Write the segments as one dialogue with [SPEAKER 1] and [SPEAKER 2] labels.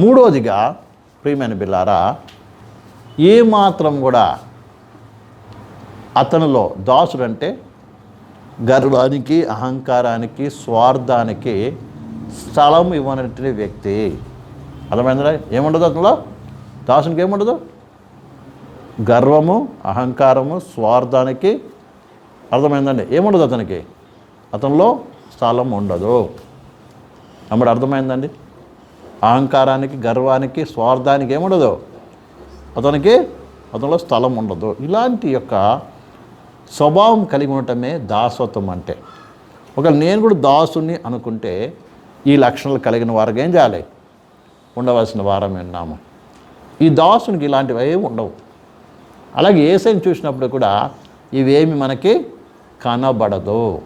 [SPEAKER 1] మూడోదిగా ప్రియమైన బిల్లారా ఏమాత్రం కూడా అతనిలో దాసుడు అంటే గర్వానికి అహంకారానికి స్వార్థానికి స్థలం ఇవ్వనటువంటి వ్యక్తి. అర్థమైందా ఏముండదు అతనిలో? దాసునికి ఏముండదు? గర్వము అహంకారము స్వార్థానికి అర్థమైందండి. ఏముండదు అతనికి? అతనిలో స్థలం ఉండదు. అమ్మడు అర్థమైందండి? అహంకారానికి గర్వానికి స్వార్థానికి ఏముండదు. అతనికి అతనిలో స్థలం ఉండదు. ఇలాంటి యొక్క స్వభావం కలిగి ఉండటమే దాసత్వం అంటే. ఒకవేళ నేను కూడా దాసుని అనుకుంటే ఈ లక్షణాలు కలిగిన వారికి ఏం చేయాలి? ఉండవలసిన వారం విన్నాము ఈ దాసునికి ఇలాంటివి ఏమి ఉండవు. అలాగే ఏసైని చూసినప్పుడు కూడా ఇవేమి మనకి కనబడదు.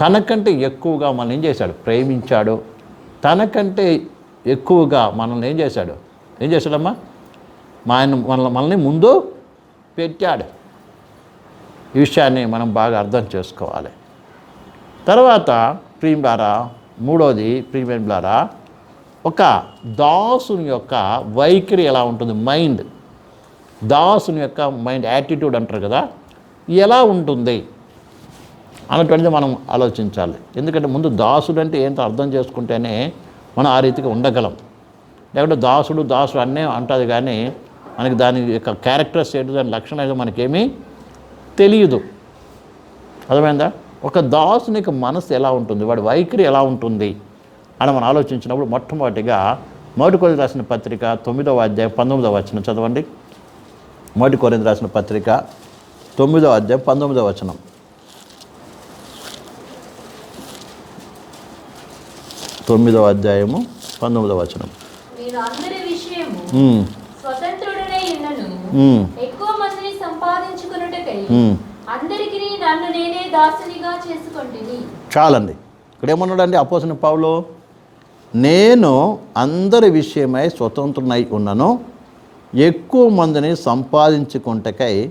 [SPEAKER 1] తనకంటే ఎక్కువగా మనల్ని ఏం చేశాడు? ప్రేమించాడు. తనకంటే ఎక్కువగా మనల్ని ఏం చేశాడు? ఏం చేశాడమ్మా? మా ఆయన మన మనల్ని ముందు పెట్టాడు. ఈ విషయాన్ని మనం బాగా అర్థం చేసుకోవాలి. తర్వాత ప్రియులారా మూడోది ప్రియమిలారా ఒక దాసుని యొక్క వైఖరి ఎలా ఉంటుంది? మైండ్. దాసుని యొక్క మైండ్ యాటిట్యూడ్ అంటారు కదా ఎలా ఉంటుంది? అన్నటువంటిది మనం ఆలోచించాలి. ఎందుకంటే ముందు దాసుడు అంటే ఏంటో అర్థం చేసుకుంటేనే మనం ఆ రీతిగా ఉండగలం. లేకుంటే దాసుడు దాసుడు అన్నీ అంటుంది కానీ మనకి దాని యొక్క క్యారెక్టర్స్ ఏంటి దాని లక్షణం ఏదో మనకేమీ తెలియదు. అర్థమైందా? ఒక దాసునికి మనసు ఎలా ఉంటుంది? వాడి వైఖరి ఎలా ఉంటుంది? అని మనం ఆలోచించినప్పుడు మొట్టమొదటిగా మొదటి కొరింది రాసిన పత్రిక తొమ్మిదవ అధ్యాయం పంతొమ్మిదవ వచనం చదవండి. మొదటి కొరింది రాసిన పత్రిక తొమ్మిదవ అధ్యాయం పంతొమ్మిదవ వచనం తొమ్మిదవ అధ్యాయము పంతొమ్మిదవ వచనం
[SPEAKER 2] నేను అందరి విషయము
[SPEAKER 1] ఉమ్,
[SPEAKER 2] స్వతంత్రుడనే ఉన్నను
[SPEAKER 1] ఉమ్,
[SPEAKER 2] ఎక్కువ మందిని సంపాదించుకున్నటకై
[SPEAKER 1] ఉమ్.
[SPEAKER 2] అందరికి నన్ను నేనే దాసునిగా చేసుకొంటిని.
[SPEAKER 1] చాలండి. ఇక్కడ ఏమన్నాడండి అపోసిన పావులు నేను అందరి విషయమై స్వతంత్రునై ఉన్నను. ఎక్కువ మందిని సంపాదించుకుంటకై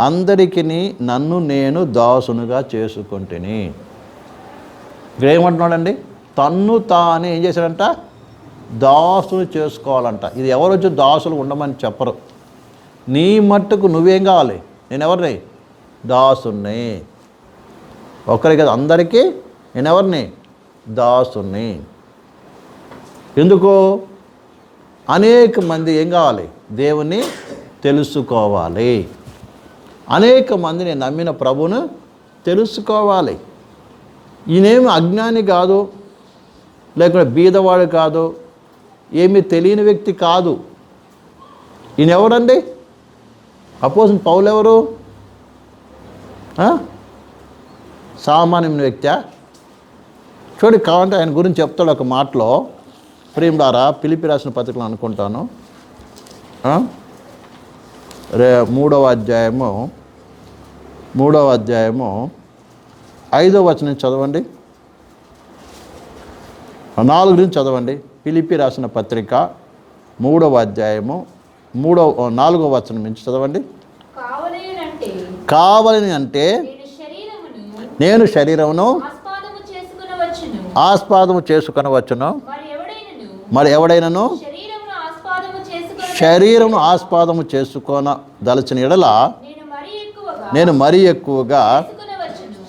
[SPEAKER 1] అందరికీ నన్ను నేను దాసునుగా చేసుకుంటుని. ఇక్కడ ఏమంటున్నాడండి? తన్ను తాను ఏం చేశాడంట? దాసుని చేసుకోవాలంట. ఇది ఎవరు వచ్చి దాసులు ఉండమని చెప్పరు. నీ మట్టుకు నువ్వేం కావాలి? నేను ఎవరిని దాసుని ఒకరికి కదా అందరికీ నేను ఎవరిని దాసుని ఎందుకు? అనేక మంది ఏం కావాలి? దేవుని తెలుసుకోవాలి. అనేక మంది నేను నమ్మిన ప్రభును తెలుసుకోవాలి. ఈయనేమి అజ్ఞాని కాదు. లేకుంటే బీదవాడు కాదు ఏమీ తెలియని వ్యక్తి కాదు. ఈయన ఎవరండి? అపోజిన్ పౌలు ఎవరు? సామాన్యమైన వ్యక్తి. చూడండి కావాలంటే ఆయన గురించి చెప్తాడు ఒక మాటలో. ప్రేమలారా పిలిపి రాసిన పత్రికలు అనుకుంటాను. రే మూడవ అధ్యాయము మూడవ అధ్యాయము ఐదవ వచనం చదవండి. నాలుగు నుంచి చదవండి. పిలిపి రాసిన పత్రిక మూడవ అధ్యాయము మూడవ నాలుగవ వచనం నుంచి చదవండి. కావాలని అంటే
[SPEAKER 2] నేను శరీరమును ఆస్పాదము చేసుకునవచ్చును. మరి ఎవడైనను? శరీరమును ఆస్పాదము చేసుకుని
[SPEAKER 1] దలచిన ఎడల
[SPEAKER 2] నేను మరీ ఎక్కువగా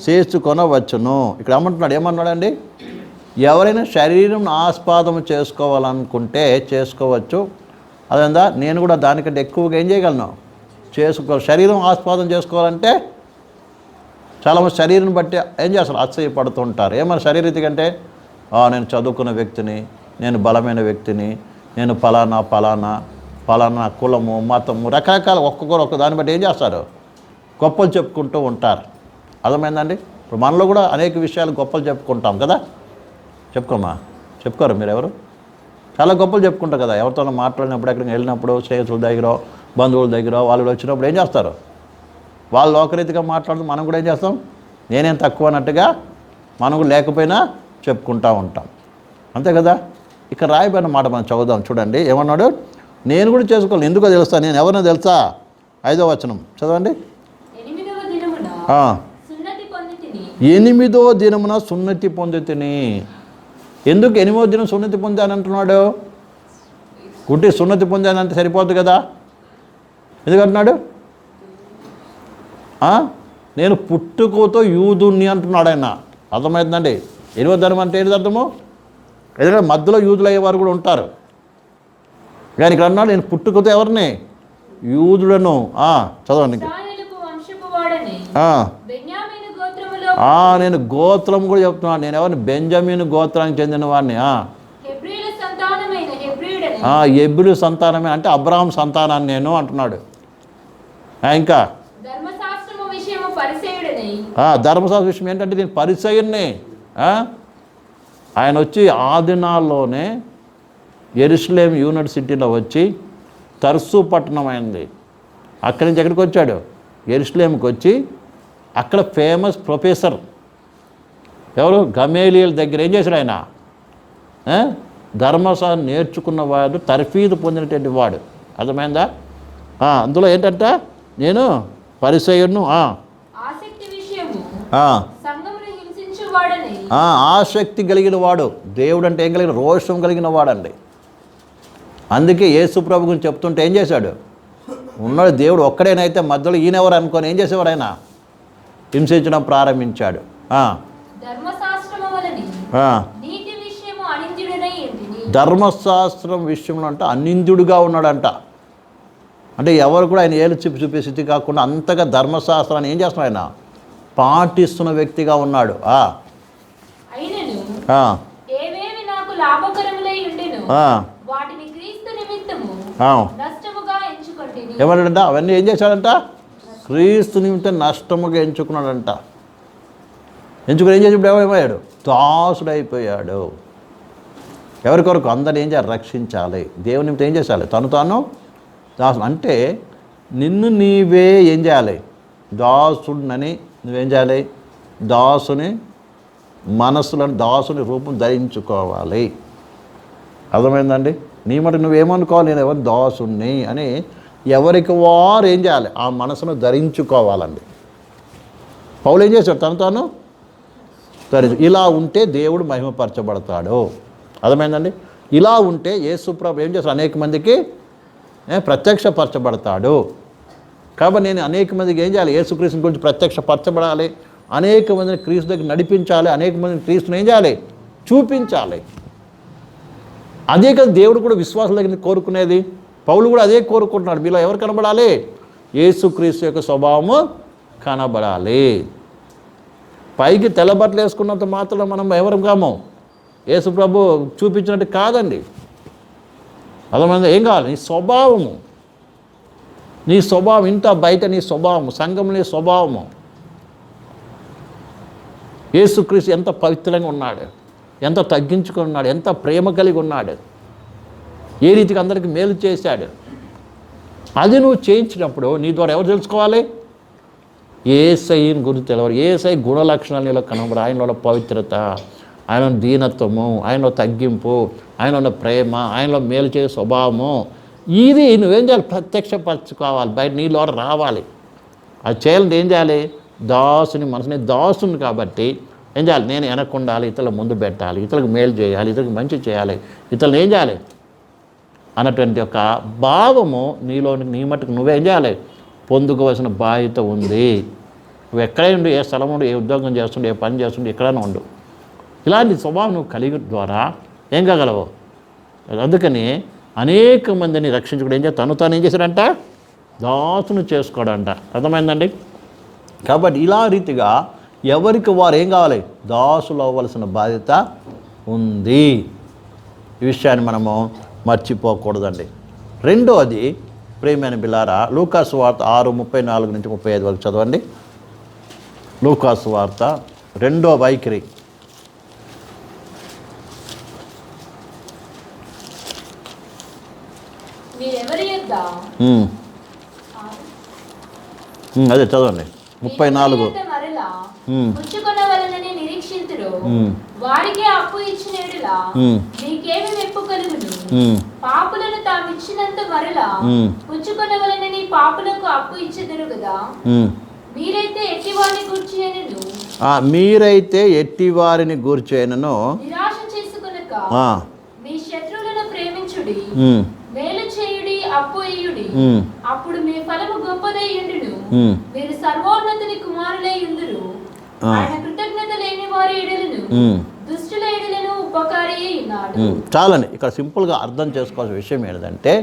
[SPEAKER 2] చేసుకొనవచ్చును.
[SPEAKER 1] ఇక్కడ ఏమంటున్నాడు? ఏమన్నాడండి? ఎవరైనా శరీరం ఆస్పాదం చేసుకోవాలనుకుంటే చేసుకోవచ్చు. అదేందా? నేను కూడా దానికంటే ఎక్కువగా ఏం చేయగలను? చేసుకో శరీరం ఆస్పాదం చేసుకోవాలంటే చాలామంది శరీరం బట్టి ఏం చేస్తారు? ఆశ్చర్యపడుతుంటారు. ఏమన్నా శరీరీతి కంటే? నేను చదువుకున్న వ్యక్తిని నేను బలమైన వ్యక్తిని నేను ఫలానా ఫలానా ఫలానా కులము మతము రకరకాల ఒక్కొక్కరు ఒక్క దాన్ని బట్టి ఏం చేస్తారు? గొప్పలు చెప్పుకుంటూ ఉంటారు. అర్థమైందండి? ఇప్పుడు మనలో కూడా అనేక విషయాలు గొప్పలు చెప్పుకుంటాం కదా? చెప్పుకోమా? చెప్పుకోరు మీరు ఎవరు చాలా గొప్పలు చెప్పుకుంటారు కదా ఎవరితోనో మాట్లాడినప్పుడు ఎక్కడికి వెళ్ళినప్పుడు స్నేహితుల దగ్గర బంధువుల దగ్గర వాళ్ళు వచ్చినప్పుడు ఏం చేస్తారు? వాళ్ళు లోకరీతిగా మాట్లాడుతూ మనం కూడా ఏం చేస్తాం? నేనేం తక్కువ అన్నట్టుగా మనం కూడా లేకపోయినా చెప్పుకుంటూ ఉంటాం. అంతే కదా? ఇక్కడ రాయబడిన మాట మనం చదువుదాం చూడండి. ఏమన్నాడు? నేను కూడా చేసుకోవాలి ఎందుకో తెలుస్తా నేను ఎవరినో తెలుసా? ఐదో వచనం. చదవండి.
[SPEAKER 2] ఎనిమిదవ దినమున
[SPEAKER 1] ఆ.
[SPEAKER 2] సున్నతి పొంది తిని
[SPEAKER 1] ఎనిమిదో దినమున సున్నతి పొందితిని. ఎందుకు ఎనిమిదో దినం సున్నతి పొందాను అంటున్నాడు? గుడ్డి సున్నతి పొందానంటే సరిపోద్ది కదా? ఎందుకు అంటున్నాడు ఆ? నేను పుట్టుకతో యూదుని అంటున్నాడు ఆయన. అర్థమవుతుందండి ఎనిమిదో ధర్మం అంటే ఏంటి అర్థము? ఎందుకంటే మధ్యలో యూదులు అయ్యేవారు కూడా ఉంటారు. కానీ ఇక్కడ అన్నాడు నేను పుట్టుకతో ఎవరిని? యూదులను చదవండి.
[SPEAKER 2] ఇశ్రాయేలుకు వంశపు వాడని
[SPEAKER 1] ఆ,
[SPEAKER 2] బెన్యామీను గోత్రములో
[SPEAKER 1] ఆ, నేను గోత్రం కూడా చెప్తున్నాను నేను ఎవరిని? బెంజమీన్ గోత్రానికి చెందిన వాడిని. ఎబ్బులు సంతానమే. అంటే అబ్రహాం సంతానాన్ని నేను అంటున్నాడు. ఇంకా? ధర్మశాస్త్ర విషయం ఏంటంటే నేను పరిచయన్ని ఆయన వచ్చి ఆ దినాల్లోనే ఎరుసలేం యూనివర్సిటీలో వచ్చి తర్సు పట్టణం అయింది. అక్కడి నుంచి ఎక్కడికి వచ్చాడు? ఎరుసలేంకి వచ్చి అక్కడ ఫేమస్ ప్రొఫెసర్ ఎవరు? గమేలియల్ దగ్గర ఏం చేశాడు ఆయన? ధర్మశాస్త్రం నేర్చుకున్నవాడు తర్ఫీదు పొందినటువంటి వాడు. అర్థమైందా? అందులో ఏంటంటే? నేను పరిచయుడును ఆ,
[SPEAKER 2] ఆసక్తి
[SPEAKER 1] కలిగిన వాడు. దేవుడు అంటే ఏం కలిగిన? రోషం కలిగిన వాడండి. అందుకే యేసు ప్రభు గురించి చెప్తుంటే ఏం చేశాడు? ఉన్నాడు దేవుడు ఒక్కడేనైతే మధ్యలో ఈయనెవరు అనుకొని ఏం చేసేవాడు ఆయన? హింసించడం ప్రారంభించాడు. ధర్మశాస్త్రం విషయంలో అంటే అనింద్యుడుగా ఉన్నాడంట. అంటే ఎవరు కూడా ఆయన ఏలు చూపి చూపే స్థితి కాకుండా అంతగా ధర్మశాస్త్రాన్ని ఏం చేస్తున్నాడు ఆయన? పాటిస్తున్న వ్యక్తిగా ఉన్నాడు. ఏమన్నాడంట? అవన్నీ ఏం చేశాడంట? క్రీస్తు నిమిత్తం నష్టముగా ఎంచుకున్నాడంట. ఎంచుకుని ఏం చేసి ఇప్పుడు ఏమయ్యాడు దాసుడైపోయాడు ఎవరి కొరకు? అందరిని ఏం చేయాలి? రక్షించాలి. దేవుని నిమిత్తం ఏం చేసేయాలి తను తాను దాసు అంటే నిన్ను నీవే ఏం చేయాలి? దాసుడినని నువ్వేం చేయాలి? దాసుని మనసులను దాసుని రూపం ధరించుకోవాలి. అర్థమైందండి? నీ మటు నువ్వేమనుకోవాలి? నేను ఎవరు? దాసుని అని ఎవరికి వారు ఏం చేయాలి? ఆ మనసును ధరించుకోవాలండి. పౌలు ఏం చేశాడు? తను తాను ధరించు ఇలా ఉంటే దేవుడు మహిమపరచబడతాడు. అర్థమైందండి? ఇలా ఉంటే యేసుప్రభు ఏం చేస్తాడు? అనేక మందికి ప్రత్యక్షపరచబడతాడు. కాబట్టి నేను అనేక మందికి ఏం చేయాలి? ఏసుక్రీస్తుని గురించి ప్రత్యక్షపరచబడాలి. అనేక మందిని క్రీస్తు దగ్గర నడిపించాలి. అనేక మందిని క్రీస్తుని ఏం చేయాలి? చూపించాలి. అదే కదా దేవుడు కూడా విశ్వాసం దగ్గర కోరుకునేది. పౌలు కూడా అదే కోరుకుంటున్నాడు. మీలో ఎవరు కనబడాలి? యేసుక్రీస్తు యొక్క స్వభావము కనబడాలి. పైకి తెల్లబట్టలు వేసుకున్నంత మాత్రం మనం ఎవరు కాము? యేసు ప్రభు చూపించినట్టు కాదండి. అర్థమైంది ఏం కావాలి? నీ స్వభావము. నీ స్వభావం ఇంత బయట నీ స్వభావము సంఘం నీ స్వభావము. యేసుక్రీస్తు ఎంత పవిత్రంగా ఉన్నాడు ఎంత తగ్గించుకున్నాడు ఉన్నాడు ఎంత ప్రేమ కలిగి ఉన్నాడు. ఏ రీతికి అందరికి మేలు చేశాడు? అది నువ్వు చేయించినప్పుడు నీ ద్వారా ఎవరు తెలుసుకోవాలి? ఏసైని గురించి తెలవరు ఏసై గుణ లక్షణాలు నీలో కనబడు ఆయనలో పవిత్రత ఆయన దీనత్వము ఆయనలో తగ్గింపు ఆయనలో ప్రేమ ఆయనలో మేలు చేసే స్వభావము. ఇది నువ్వేం చేయాలి? ప్రత్యక్షపరచుకోవాలి. బయట నీలో రావాలి. అది చేయాలంటే ఏం చేయాలి? దాసుని మనసుని దాసుని కాబట్టి ఏం చేయాలి? నేను వెనక్కుండాలి ఇతరుల ముందు పెట్టాలి ఇతరులకు మేలు చేయాలి ఇతరులకు మంచి చేయాలి. ఇతరులు ఏం చేయాలి? అన్నటువంటి ఒక భావము నీలో నీ మట్టుకు నువ్వేం చేయాలి? పొందుకోవాల్సిన బాధ్యత ఉంది. నువ్వు ఎక్కడైనా ఉండు ఏ స్థలం ఉండు ఏ ఉద్యోగం చేస్తుండు ఏ పని చేస్తుండు ఎక్కడైనా ఉండు. ఇలాంటి స్వభావం నువ్వు కలిగి ద్వారా ఏం కాగలవు? అందుకని అనేక మందిని రక్షించుకోవడం ఏం చేస్తా తను తాను ఏం చేశాడంట? దాసును చేసుకోవడంట అర్థమైందండి? కాబట్టి ఇలా రీతిగా ఎవరికి వారు ఏం కావాలి? దాసులు అవ్వవలసిన బాధ్యత ఉంది. ఈ విషయాన్ని మనము మర్చిపోకూడదండి. రెండోది ప్రేమైన బిల్లారా లూకాసు వార్త ఆరు ముప్పై నాలుగు నుంచి ముప్పై ఐదు వరకు చదవండి. లూకాసు వార్త రెండో వైఖరి. అదే చదవండి. ముప్పై నాలుగు.
[SPEAKER 2] వారికే అప్పు ఇచ్చినడులా మెప్పు కలుగును పాపులను మరలా
[SPEAKER 1] ఉమ్,
[SPEAKER 2] పుచ్చుకొనవలనని పాపులకు అప్పు ఇచ్చెదరు కదా. మీరైతే ఎట్టివారిని కూర్చేయను
[SPEAKER 1] ఆ, మీరైతే ఎట్టి వారిని గూర్చేనను
[SPEAKER 2] నిరాశ చేసుకున్న
[SPEAKER 1] ఆ,
[SPEAKER 2] మీ శత్రువులను ప్రేమించుడి. మేలు చేయుడి అప్పు అప్పుడు మీ ఫలము గొప్పదై ఉండును మీరు సర్వోన్నతుని కుమారులై ఉందురు. ఆయన కృతజ్ఞత లేని వారి ఎడలను
[SPEAKER 1] ఉమ్,
[SPEAKER 2] దుష్టుల ఎడలను ఉపకారి అయి ఉన్నాడు
[SPEAKER 1] ఉమ్. చాలండి ఇక్కడ సింపుల్గా అర్థం చేసుకోవాల్సిన విషయం ఏంటంటే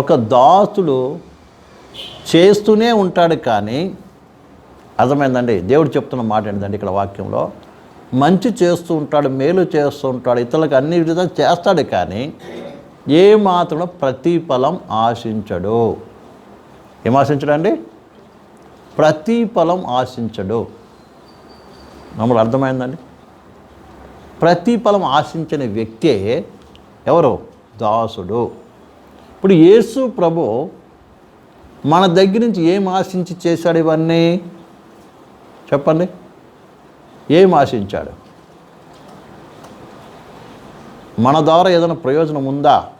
[SPEAKER 1] ఒక దాసుడు చేస్తూనే ఉంటాడు కానీ అర్థమైందండి? దేవుడు చెప్తున్న మాట ఏంటంటే ఇక్కడ వాక్యంలో? మంచి చేస్తూ ఉంటాడు మేలు చేస్తూ ఉంటాడు ఇతరులకు అన్ని విధంగా చేస్తాడు కానీ ఏ మాత్రం ప్రతిఫలం ఆశించడు. ఏం ఆశించడండి? ప్రతిఫలం ఆశించడు. నమ్ముడు అర్థమైందండి? ప్రతిఫలం ఆశించిన వ్యక్తే ఎవరు? దాసుడు. ఇప్పుడు యేసు ప్రభు మన దగ్గర నుంచి ఏం ఆశించి చేశాడు ఇవన్నీ? చెప్పండి. ఏం ఆశించాడు? మన ద్వారా ఏదైనా ప్రయోజనం ఉందా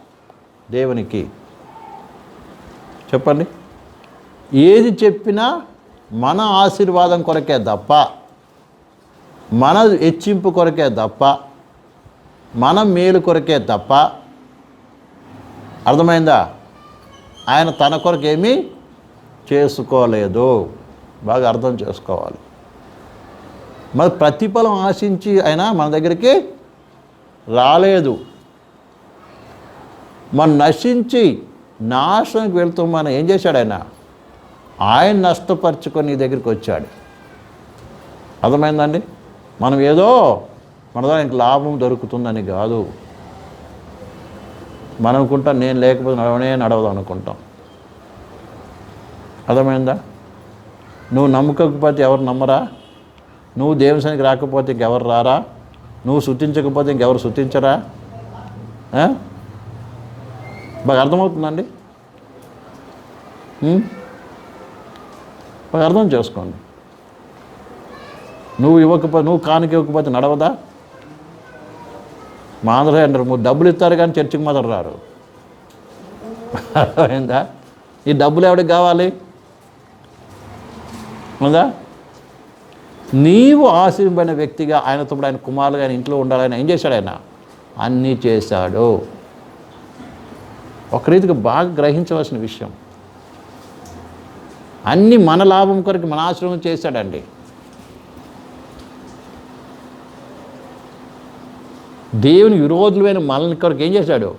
[SPEAKER 1] దేవునికి? చెప్పండి. ఏది చెప్పినా మన ఆశీర్వాదం కొరకే తప్ప మన హెచ్చింపు కొరకే తప్ప మన మేలు కొరకే తప్ప అర్థమైందా? ఆయన తన కొరకు ఏమీ చేసుకోలేదు. బాగా అర్థం చేసుకోవాలి. మరి ప్రతిఫలం ఆశించి ఆయన మన దగ్గరికి రాలేదు. మనం నశించి నాశనంకి వెళ్తూ మనం ఏం చేశాడు ఆయన? ఆయన నష్టపరుచుకొని నీ దగ్గరికి వచ్చాడు. అర్థమైందండి మనం ఏదో మన దానికి లాభం దొరుకుతుందని కాదు. మనం అనుకుంటాం నేను లేకపోతే నడవనే నడవదు అనుకుంటాం. అర్థమైందా? నువ్వు నమ్మకపోతే ఎవరు నమ్మరా? నువ్వు దేవసానికి రాకపోతే ఇంకెవరు రారా? నువ్వు శుతించకపోతే ఇంకెవరు శుతించరా బాగా అర్థమవుతుందండి? బాగా అర్థం చేసుకోండి. నువ్వు ఇవ్వకపోతే నువ్వు కానుక ఇవ్వకపోతే నడవదా? మా ఆంధ్రలో అంటారు మీరు డబ్బులు ఇస్తారు కానీ చర్చికి మాత్రం రారు. అర్థమైందా? ఈ డబ్బులు ఎవరికి కావాలి? ఉందా? నీవు ఆశీర్వైన వ్యక్తిగా ఆయనతో తమ్ముడు ఆయన కుమారులు ఆయన ఇంట్లో ఉండాలని ఏం చేశాడు ఆయన? అన్నీ చేశాడు. ఒక రీతికి బాగా గ్రహించవలసిన విషయం. అన్ని మన లాభం కొరకు మన ఆశ్రమం చేశాడండి. దేవుని విరోధులైన మనల్ని కొరకు ఏం చేశాడు?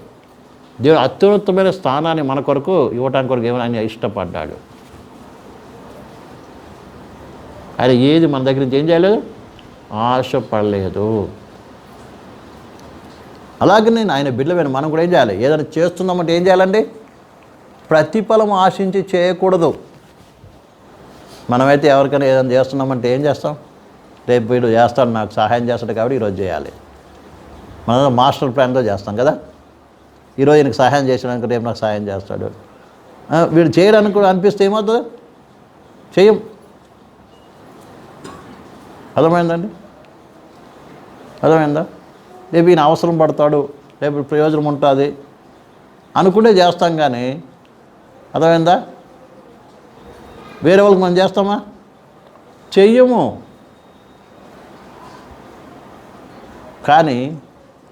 [SPEAKER 1] దేవుడు అత్యున్నతమైన స్థానాన్ని మన కొరకు ఇవ్వటానికి కొరకు ఏమైనా ఆయన ఇష్టపడ్డాడు. ఆయన ఏది మన దగ్గర నుంచి ఏం చేయలేదు ఆశపడలేదు. అలాగే నేను ఆయన బిడ్డలమైన మనం కూడా ఏం చేయాలి? ఏదైనా చేస్తున్నామంటే ఏం చేయాలండి? ప్రతిఫలం ఆశించి చేయకూడదు. మనమైతే ఎవరికైనా ఏదైనా చేస్తున్నామంటే ఏం చేస్తాం? రేపు వీడు చేస్తాడు నాకు సహాయం చేస్తాడు కాబట్టి ఈరోజు చేయాలి. మనం మాస్టర్ ప్లాన్తో చేస్తాం కదా? ఈరోజు ఈయనకు సహాయం చేసినాక రేపు నాకు సహాయం చేస్తాడు. వీడు చేయడానికి కూడా అనిపిస్తే ఏమవుతుంది? చేయం అర్థమైందండి? అర్థమైందా? రేపు ఈయన అవసరం పడతాడు రేపు ప్రయోజనం ఉంటుంది అనుకుంటే చేస్తాం కానీ అర్థమైందా? వేరే వాళ్ళకి మనం చేస్తామా? చెయ్యము. కానీ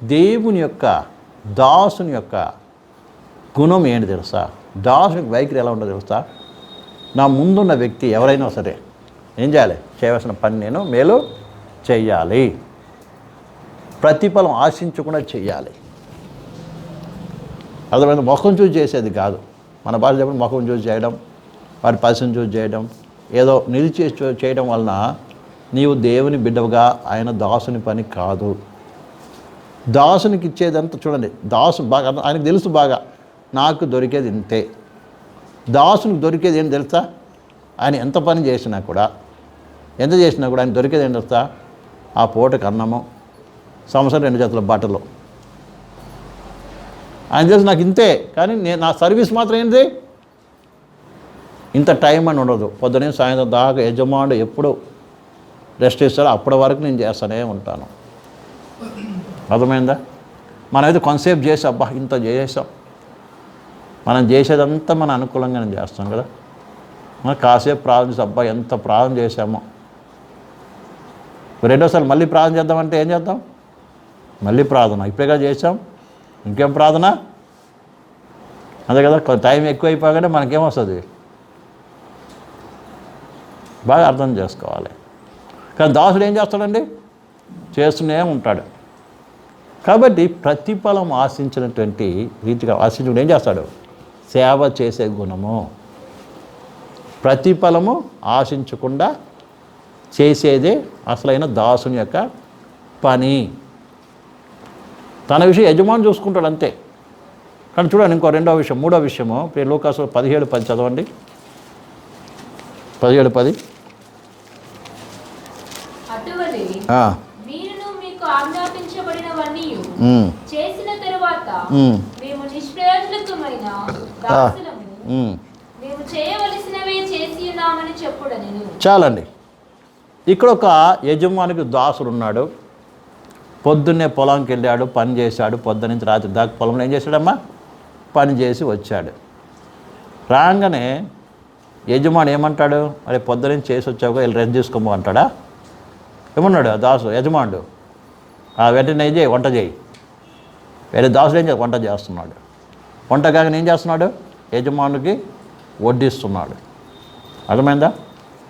[SPEAKER 1] దేవుని యొక్క దాసుని యొక్క గుణం ఏంటి తెలుసా? దాసునికి వైఖరి ఎలా ఉండదు తెలుసా? నా ముందున్న వ్యక్తి ఎవరైనా సరే ఏం చేయాలి? చేయవలసిన పని నేను మేలు చేయాలి ప్రతిఫలం ఆశించకుండా చేయాలి అర్థమైంది? ముఖం చూసి చేసేది కాదు. మన భాష చెప్పిన ముఖం చూసి చేయడం వారి పరిస్థితిని చూసి చేయడం ఏదో నిలిచి చూ- చేయడం వలన నీవు దేవుని బిడ్డవుగా ఆయన దాసుని పని కాదు. దాసునికి ఇచ్చేదంతా చూడండి. దాసు బాగా ఆయనకు తెలుసు బాగా. నాకు దొరికేది ఇంతే. దాసునికి దొరికేది ఏం తెలుసా? ఆయన ఎంత పని చేసినా కూడా ఎంత చేసినా కూడా ఆయన దొరికేది ఏం తెలుసా? ఆ పూటకు అన్నము సంవత్సరం రెండు జతల బట్టలు. ఆయన తెలుసు నాకు ఇంతే కానీ నేను నా సర్వీస్ మాత్రం ఏంటి ఇంత టైం అని ఉండదు. పొద్దునే సాయంత్రం దాకా యజమానుడు ఎప్పుడు రెస్ట్ ఇస్తారో అప్పటి వరకు నేను చేస్తూనే ఉంటాను. అర్థమైందా? మనమైతే కొంతసేపు చేసి అబ్బా ఇంత చేసాం. మనం చేసేదంతా మన అనుకూలంగానే చేస్తాం కదా. మనం కాసేపు ప్రార్థన చేసి అబ్బా ఎంత ప్రార్థన చేసామో రెండోసారి మళ్ళీ ప్రార్థన చేద్దామంటే ఏం చేద్దాం? మళ్ళీ ప్రార్థన. ఇప్పుడేగా చేసాం ఇంకేం ప్రార్థన? అదే కదా టైం ఎక్కువ అయిపోగానే మనకేమొస్తుంది బాగా అర్థం చేసుకోవాలి. కానీ దాసుడు ఏం చేస్తాడండి? చేస్తూనే ఉంటాడు. కాబట్టి ప్రతిఫలం ఆశించినటువంటి రీతిగా ఆశించుడు ఏం చేస్తాడు? సేవ చేసే గుణము. ప్రతిఫలము ఆశించకుండా చేసేదే అసలైన దాసుని యొక్క పని. తన విషయం యజమాని చూసుకుంటాడు అంతే. కానీ చూడండి ఇంకో రెండో విషయం మూడో విషయము. లూకాసు పదిహేడు పది చదవండి. పదిహేడు పది
[SPEAKER 2] అటువలే
[SPEAKER 1] ఆ,
[SPEAKER 2] మీరును మీకు చేసిన తరువాత మేము నిష్ప్రయోజనకమైన దాసులము.
[SPEAKER 1] ఉమ్.
[SPEAKER 2] మేము చేయవలసినవే చేసి ఉన్నామని చెప్పుడు నేను
[SPEAKER 1] చాలండి. ఇక్కడ ఒక యజమానికి దాసుడు ఉన్నాడు. పొద్దున్నే పొలంకి వెళ్ళాడు పని చేశాడు. పొద్దు నుంచి రాత్రి దాకా పొలంలో ఏం చేశాడమ్మా? పని చేసి వచ్చాడు. రాగానే యజమాని ఏమంటాడు? అరే పొద్దు నుంచి చేసి వచ్చావు వెళ్ళి రెస్ట్ తీసుకోమో అంటాడా? ఏమన్నాడు ఆ దాసు? యజమానుడు వెంటనే చేయి? వంట చేయి. వేరే దాసుడు ఏం వంట చేస్తున్నాడు. వంట కాక ఏం చేస్తున్నాడు? యజమానుడికి వడ్డిస్తున్నాడు. అర్థమైందా?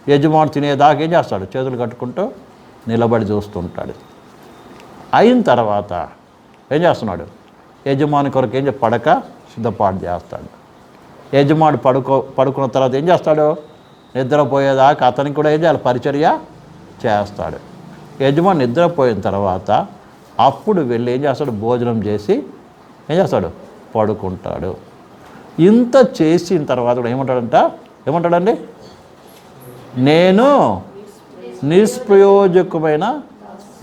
[SPEAKER 1] యజమాను తినేదాకా ఏం చేస్తాడు? చేతులు కట్టుకుంటూ నిలబడి చూస్తుంటాడు. అయిన తర్వాత ఏం చేస్తున్నాడు? యజమాని కొరకు ఏం పడక సిద్ధపాటు చేస్తాడు. యజమాని పడుకో పడుకున్న తర్వాత ఏం చేస్తాడు? నిద్రపోయేదాకా అతనికి కూడా ఏం చేయాలి? పరిచర్య చేస్తాడు. యజమాని నిద్రపోయిన తర్వాత అప్పుడు వెళ్ళి ఏం చేస్తాడు? భోజనం చేసి ఏం చేస్తాడు? పడుకుంటాడు. ఇంత చేసిన తర్వాత కూడా ఏమంటాడంట? ఏమంటాడండి? నేను నిష్ప్రయోజకమైన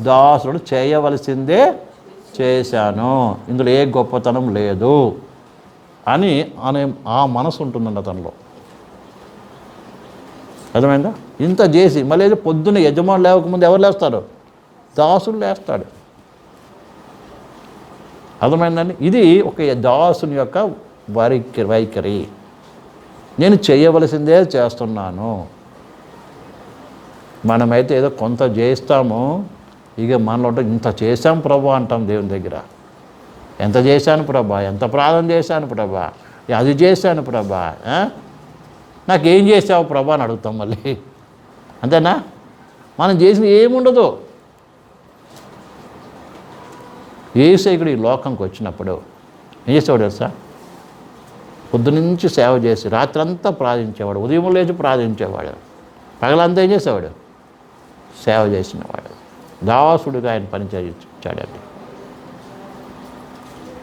[SPEAKER 1] దాసుడు చేయవలసిందే చేశాను. ఇందులో ఏ గొప్పతనం లేదు అని అనే ఆ మనసు ఉంటుందండి అతనిలో అర్థమైందా? ఇంత చేసి మళ్ళీ పొద్దున్న యజమాని లేవకముందు ఎవరు లేస్తారు? దాసులు లేస్తాడు. అర్థమైందండి? ఇది ఒక దాసుని యొక్క వైఖరి వైఖరి. నేను చేయవలసిందే చేస్తున్నాను. మనమైతే ఏదో కొంత చేస్తాము ఇక మనలో ఇంత చేశాం ప్రభా అంటాం దేవుని దగ్గర. ఎంత చేశాను ప్రభా? ఎంత ప్రార్థన చేశాను ప్రభా? అది చేశాను ప్రభా నాకు నాకేం చేసావు ప్రభా అని అడుగుతాం మళ్ళీ. అంతేనా? మనం చేసిన ఏముండదు. ఏసేకుడు ఈ లోకంకి వచ్చినప్పుడు ఏం చేసేవాడు తెలుసా? పొద్దునుంచి సేవ చేసి రాత్రంతా ప్రార్థించేవాడు ఉదయం లేచి ప్రార్థించేవాడు పగలంతా ఏం చేసేవాడు? సేవ చేసినవాడు. దాసుడుగా ఆయన పని చేయించాడండి.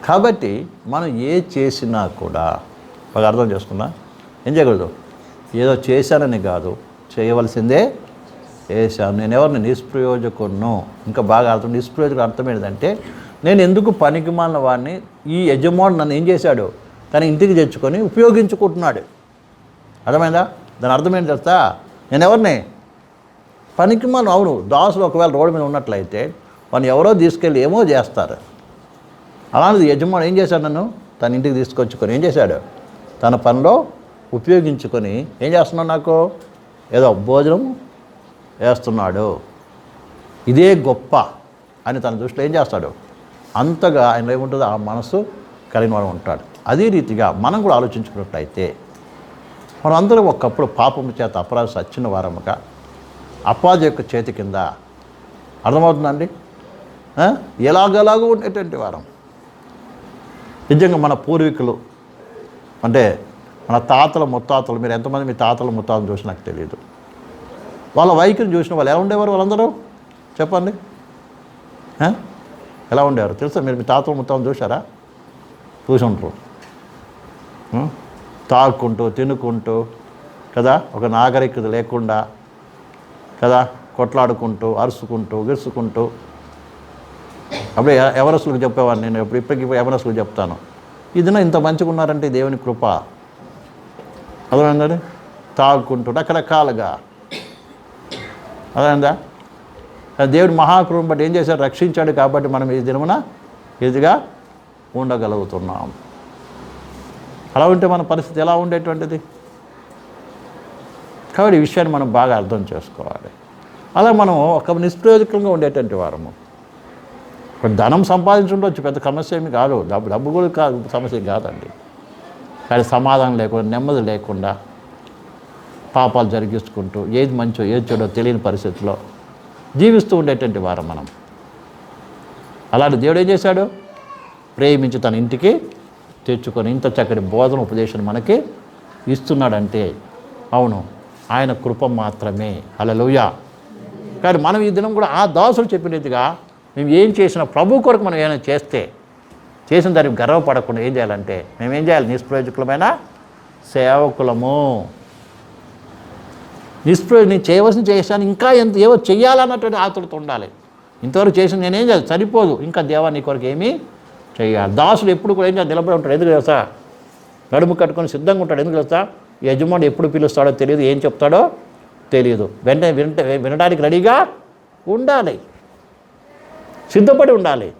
[SPEAKER 1] కాబట్టి మనం ఏ చేసినా కూడా బాగా అర్థం చేసుకున్నా ఏం చేయకూడదు ఏదో చేశానని కాదు. చేయవలసిందే చేశాను. నేను ఎవరిని నిష్ప్రయోజకును ఇంకా బాగా అర్థం నిష్ప్రయోజకుడు అర్థం ఏంటంటే నేను ఎందుకు పనికి మాలిన వాడిని ఈ యజమాను నన్ను ఏం చేశాడు? తన ఇంటికి తెచ్చుకొని ఉపయోగించుకుంటున్నాడు. అర్థమైందా? దాని అర్థం ఏంటి నేను ఎవరిని? పనికి మనం అవును దాసులు ఒకవేళ రోడ్డు మీద ఉన్నట్లయితే వాళ్ళు ఎవరో తీసుకెళ్ళి ఏమో చేస్తారు. అలాంటిది యజమాను ఏం చేశాడు నన్ను? తన ఇంటికి తీసుకొచ్చుకొని ఏం చేశాడు? తన పనిలో ఉపయోగించుకొని ఏం చేస్తున్నాడు నాకు? ఏదో భోజనం వేస్తున్నాడు. ఇదే గొప్ప అని తన దృష్టిలో ఏం చేస్తాడు? అంతగా ఆయన ఏముంటుందో ఆ మనసు కలిగిన వాడు ఉంటాడు. అదే రీతిగా మనం కూడా ఆలోచించుకున్నట్టయితే మనం అందరం ఒకప్పుడు పాపము చేత అపరాధ సచ్చిన వారముగా అపాధ యొక్క చేతి కింద అర్థమవుతుందండి ఎలాగలాగూ ఉండేటువంటి వారం. నిజంగా మన పూర్వీకులు అంటే మన తాతల ముత్తాతలు మీరు ఎంతమంది మీ తాతల ముత్తాతలు చూసి నాకు తెలియదు వాళ్ళ వైఖరిని చూసిన వాళ్ళు ఎలా ఉండేవారు వాళ్ళందరూ? చెప్పండి. ఎలా ఉండేవారు? తెలుసా? మీరు మీ తాతల ముత్తాతలు చూసారా చూసి ఉంటారు తాక్కుంటూ తినుకుంటూ కదా? ఒక నాగరికత లేకుండా కదా? కొట్లాడుకుంటూ అరుసుకుంటూ విరుచుకుంటూ. అప్పుడే ఎ- చెప్పేవాడిని నేను ఇప్పుడు ఇప్పటికి ఎవరస్తులకు చెప్తాను. ఇదినా ఇంత మంచిగా ఉన్నారంటే దేవుని కృప. అర్థమైందండి తాగుకుంటూ రకరకాలుగా అర్థమైందా దేవుడు మహాకృపం బట్టి ఏం చేశాడు? రక్షించాడు కాబట్టి మనం ఈ దినమున ఇదిగా ఉండగలుగుతున్నాం. అలా ఉంటే మన పరిస్థితి ఎలా ఉండేటువంటిది? కాబట్టి ఈ విషయాన్ని మనం బాగా అర్థం చేసుకోవాలి. అలా మనం ఒక నిష్ప్రయోజకంగా ఉండేటువంటి వారము. ధనం సంపాదించుండొచ్చు పెద్ద సమస్య ఏమి కాదు. డబ్బు డబ్బు కూడా కాదు. సమస్య కాదండి. కానీ సమాధానం లేకుండా నెమ్మది లేకుండా పాపాలు జరిగించుకుంటూ ఏది మంచో ఏది చెడో తెలియని పరిస్థితిలో జీవిస్తూ ఉండేటువంటి వారం మనం. అలాంటి దేవుడు ఏం చేశాడు? ప్రేమించి తన ఇంటికి తెచ్చుకొని ఇంత చక్కటి బోధన ఉపదేశం మనకి ఇస్తున్నాడంటే అవును ఆయన కృప మాత్రమే. హల్లెలూయా. కానీ మనం ఈ దినం కూడా ఆ దాసులు చెప్పినట్టుగా మేము ఏం చేసినా ప్రభు కొరకు మనం ఏమైనా చేస్తే చేసిన దానికి గర్వపడకుండా ఏం చేయాలంటే మేము ఏం చేయాలి? నిష్ప్రయోజకులమైన సేవకులము. నిష్ప్రయోజ నేను చేయవలసిన చేశాను ఇంకా ఎంత ఏవో చేయాలన్నటువంటి ఆతులతో ఉండాలి. ఇంతవరకు చేసిన నేనేం చేయాలి? సరిపోదు. ఇంకా దేవా నీ కొరకు ఏమీ చేయాలి దాసుడు ఎప్పుడు కూడా ఏం చేయాలి? నిలబడి ఉంటాడు ఎందుకు తెలుసా? నడుము కట్టుకొని సిద్ధంగా ఉంటాడు. ఎందుకు తెలుసా? యజమాని ఎప్పుడు పిలుస్తాడో తెలియదు. ఏం చెప్తాడో తెలియదు. వెంటనే వినట వినడానికి రెడీగా ఉండాలి. సిద్ధపడి ఉండాలి.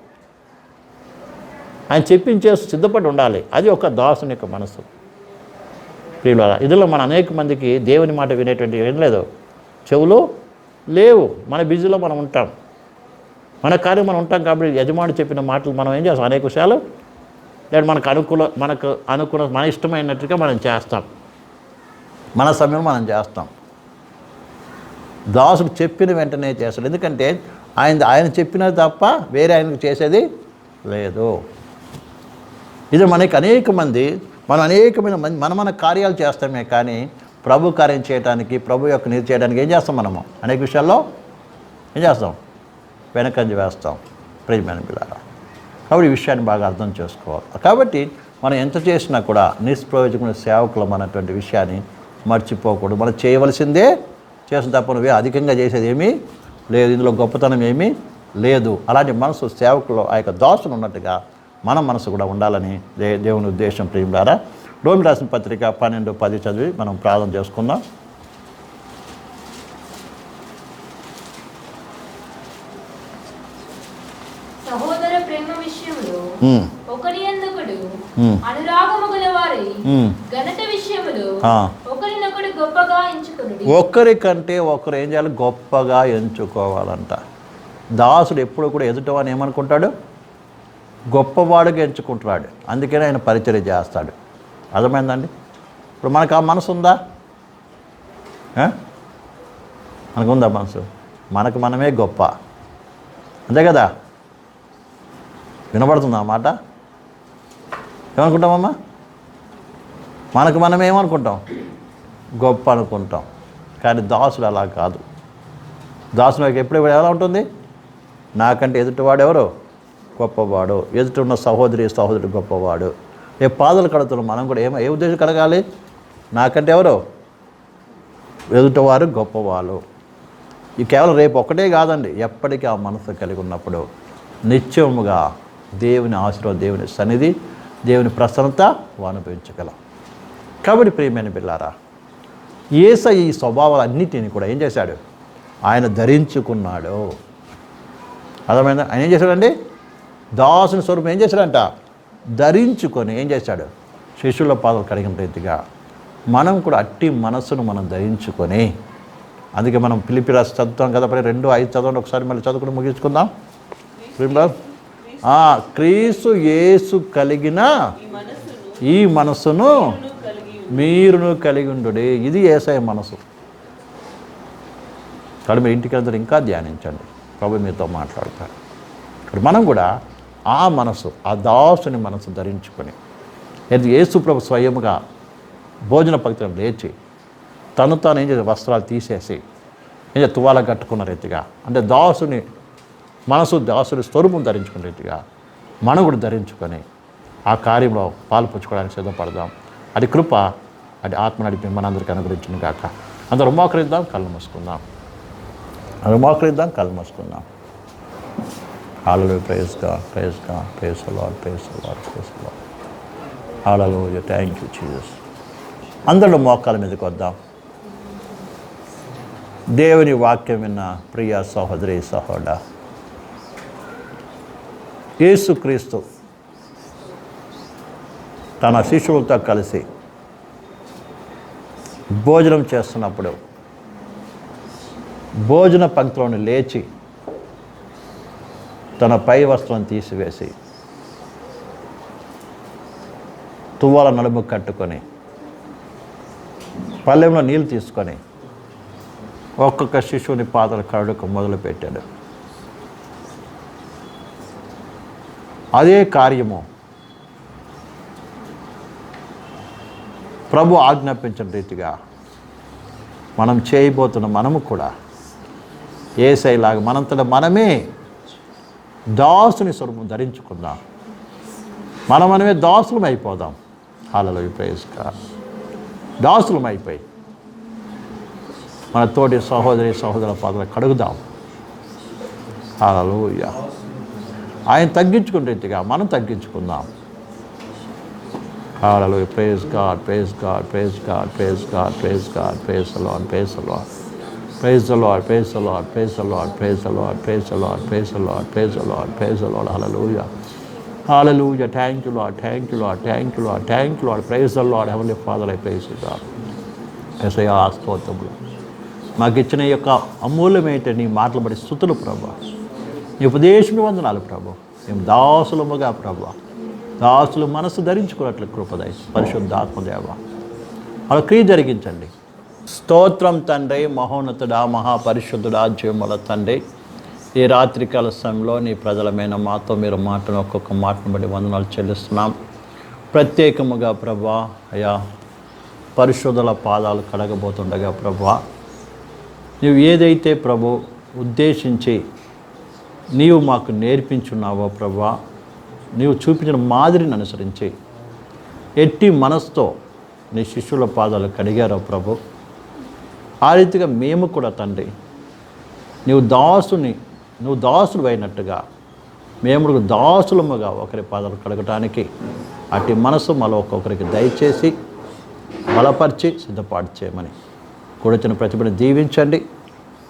[SPEAKER 1] ఆయన చెప్పించేసి సిద్ధపడి ఉండాలి. అది ఒక దాసుని యొక్క మనసు ప్రియుల ఇదిలో మన అనేక మందికి దేవుని మాట వినేటువంటి ఏం లేదు. చెవులు లేవు. మన బిజీలో మనం ఉంటాం. మన కార్యం మనం ఉంటాం కాబట్టి యజమాని చెప్పిన మాటలు మనం ఏం చేస్తాం? అనేక విషయాలు లేదా మనకు అనుకూల మనకు అనుకున్న మన ఇష్టమైనట్టుగా మనం చేస్తాం. మన సమయం మనం చేస్తాం. దాసుడు చెప్పిన వెంటనే చేస్తాడు. ఎందుకంటే ఆయన ఆయన చెప్పినది తప్ప వేరే ఆయనకు చేసేది లేదు. ఇది మనకి అనేక మంది మనం అనేకమైన మంది మన మన కార్యాలు చేస్తామే కానీ ప్రభు కార్యం చేయడానికి ప్రభు యొక్క నీతి చేయడానికి ఏం చేస్తాం మనము? అనేక విషయాల్లో ఏం చేస్తాం? వెనకంజ వేస్తాం. ప్రేమైన పిల్లారా. కాబట్టి ఈ విషయాన్ని బాగా అర్థం చేసుకోవాలి. కాబట్టి మనం ఎంత చేసినా కూడా నిష్ప్రయోజకమైన సేవకులం అన్నటువంటి విషయాన్ని మర్చిపోకూడదు. మనం చేయవలసిందే చేసిన తప్ప నువ్వే అధికంగా చేసేది ఏమీ లేదు. ఇందులో గొప్పతనం ఏమీ లేదు. అలాంటి మనసు సేవకులు ఆ యొక్క దాసులు ఉన్నట్టుగా మన మనసు కూడా ఉండాలని దే దేవుని ఉద్దేశం ప్రియులారా. రోమి రాసిన పత్రిక పన్నెండు పది చదివి మనం ప్రార్థన చేసుకుందాం.
[SPEAKER 2] సహోదర ప్రేమ విషయంలో ఒకరి
[SPEAKER 1] ఒకరికంటే ఒకరు ఏం చేయాలి? గొప్పగా ఎంచుకోవాలంట. దాసుడు ఎప్పుడు కూడా ఎదుటవాని ఏమనుకుంటాడు? గొప్పవాడుగా ఎంచుకుంటున్నాడు అందుకనే ఆయన పరిచర్య చేస్తాడు. అర్థమైందండి? ఇప్పుడు మనకు ఆ మనసు ఉందా? మనకుందా మనకు ఉందా మనసు? మనకు మనమే గొప్ప. అంతే కదా? వినబడుతుందా మాట? ఏమనుకుంటామమ్మా? మనకు మనం ఏమనుకుంటాం? గొప్ప అనుకుంటాం. కానీ దాసుడు అలా కాదు. దాసుడు ఎప్పుడు ఎలా ఉంటుంది? నాకంటే ఎదుటివాడు ఎవరు? గొప్పవాడు. ఎదుట ఉన్న సహోదరి సహోదరుడు గొప్పవాడు. ఏ పాదలు కడుతున్నాం మనం కూడా ఏమో ఏ ఉద్దేశం కలగాలి? నాకంటే ఎవరు? ఎదుటవారు గొప్పవాళ్ళు. ఈ కేవలం రేపు ఒక్కటే కాదండి ఎప్పటికీ ఆ మనసు కలిగి ఉన్నప్పుడు. నిత్యముగా దేవుని ఆశీర్వాదం దేవుని సన్నిధి దేవుని ప్రసన్నత అనుభవించగలం కాబట్టి ప్రియమైన పిల్లారా ఏస ఈ స్వభావాలన్నిటిని కూడా ఏం చేశాడు? ఆయన ధరించుకున్నాడు. అర్థమైందా? ఆయన ఏం చేశాడండి? దాసుని స్వరూపం ఏం చేశాడంట? ధరించుకొని ఏం చేశాడు? శిష్యుల పాదలు కడిగిన రీతిగా మనం కూడా అట్టి మనస్సును మనం ధరించుకొని అందుకే మనం పిలిపి రాసి చదువుతాం కదా మరి రెండు ఐదు చదవండి ఒకసారి మళ్ళీ చదువుకుని ముగించుకుందాం. క్రీస్తు యేసు కలిగిన ఈ మనస్సును మీరును కలిగి ఉండు ఇది ఏసఐ మనసు కాబట్టి మీరు ఇంటికి అందరూ ఇంకా ధ్యానించండి. ప్రభు మీతో మాట్లాడతారు. ఇక్కడ మనం కూడా ఆ మనసు ఆ దాసుని మనసు ధరించుకొని ఏది యేసుప్రభు స్వయంగా స్వయముగా భోజన పక్తిని లేచి తను తాను ఏం చేసి వస్త్రాలు తీసేసి ఏం తువాల కట్టుకున్న రీతిగా అంటే దాసుని మనసు దాసుని స్వరూపం ధరించుకున్న రీతిగా మనం కూడా ధరించుకొని ఆ కార్యంలో పాలు పుచ్చుకోవడానికి సిద్ధపడదాం. అది కృప అది ఆత్మ నడిపి మనందరికీ అనుగ్రహించింది కాక అందరూ మోకరిద్దాం కళ్ళు మూసుకుందాం. అందరూ మోకరిద్దాం కళ్ళు మూసుకుందాం. హాలలో ప్రేస్గా ప్రేస్గా praise lord praise lord praise హాలలో thank you Jesus అందరూ మోకాల మీదకి వద్దాం. దేవుని వాక్యం విన్న ప్రియ సహోదరి సహోడ. యేసుక్రీస్తు తన శిష్యులతో కలిసి భోజనం చేస్తున్నప్పుడు భోజన పంక్తిలోని లేచి తన పై వస్త్రం తీసివేసి తువ్వాల నడుము కట్టుకొని పల్లెంలో నీళ్ళు తీసుకొని ఒక్కొక్క శిశువుని పాత్ర కడుకు మొదలుపెట్టాడు. అదే కార్యము ప్రభు ఆజ్ఞాపించిన రీతిగా మనం చేయబోతున్న మనము కూడా ఏసైలాగా మనంతట మనమే దాసుని స్వరూపం ధరించుకుందాం. మనం మనమే దాసులం అయిపోదాం. హాలలో ప్రేస్గా దాసులం అయిపోయి మన తోటి సహోదరి సహోదరుల పాత్ర కడుగుదాం. హాలలో ఆయన తగ్గించుకుంటేగా మనం తగ్గించుకుందాం. Hallelujah. Praise God, praise God, praise God, praise God, praise God, praise the praise the lord praise the lord praise the lord praise the lord praise the lord praise the lord praise the lord the lord hallelujah hallelujah thank you lord thank you lord thank you lord thank you lord praise the lord heavenly father I praise SI ఎసయ స్తోత్రములు. మాకు ఇచ్చిన యొక్క అమూల్యమైన నీ మాటలు బట్టి స్థుతులు ప్రభా. నీ ఉపదేశం వందనాలు ప్రభు. మేము దాసులముగా ప్రభా. దాసులు మనసు ధరించుకున్నట్లు కృపదయ పరిశుద్ధాత్మదేవ అలా క్రియ జరిగించండి. స్తోత్రం తండ్రి మహోన్నతుడా మహాపరిశుద్ధుడా జీవముల తండ్రి. ఈ రాత్రికాల సమయంలో నీ ప్రజలమైన మాతో మీరు మాటను ఒక్కొక్క మాటను బట్టి వందనాలు చెల్లిస్తున్నాం. ప్రత్యేకముగా ప్రభా అయా పరిశుద్ధుల పాదాలు కడగబోతుండగా ప్రభా నువ్వు ఏదైతే ప్రభు ఉద్దేశించి నీవు మాకు నేర్పించున్నావో ప్రభా నీవు చూపించిన మాదిరిని అనుసరించి ఎట్టి మనసుతో నీ శిష్యుల పాదాలు కడిగారో ప్రభు ఆ రీతిగా మేము కూడా తండ్రి నీవు దాసుని నువ్వు దాసుడు అయినట్టుగా మేము దాసులముగా ఒకరి పాదాలు కడగటానికి అట్టి మనసు మళ్ళీ ఒక్కొక్కరికి దయచేసి బలపరిచి సిద్ధపాటు చేయమని కూడొచ్చిన ప్రతిభను దీవించండి.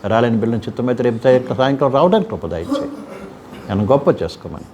[SPEAKER 1] రాలేని బిల్లుని చిత్తమైతే రేపు సాయంకాలం రావడానికి కృప దయచేయి. నన్ను గొప్ప చేసుకోమని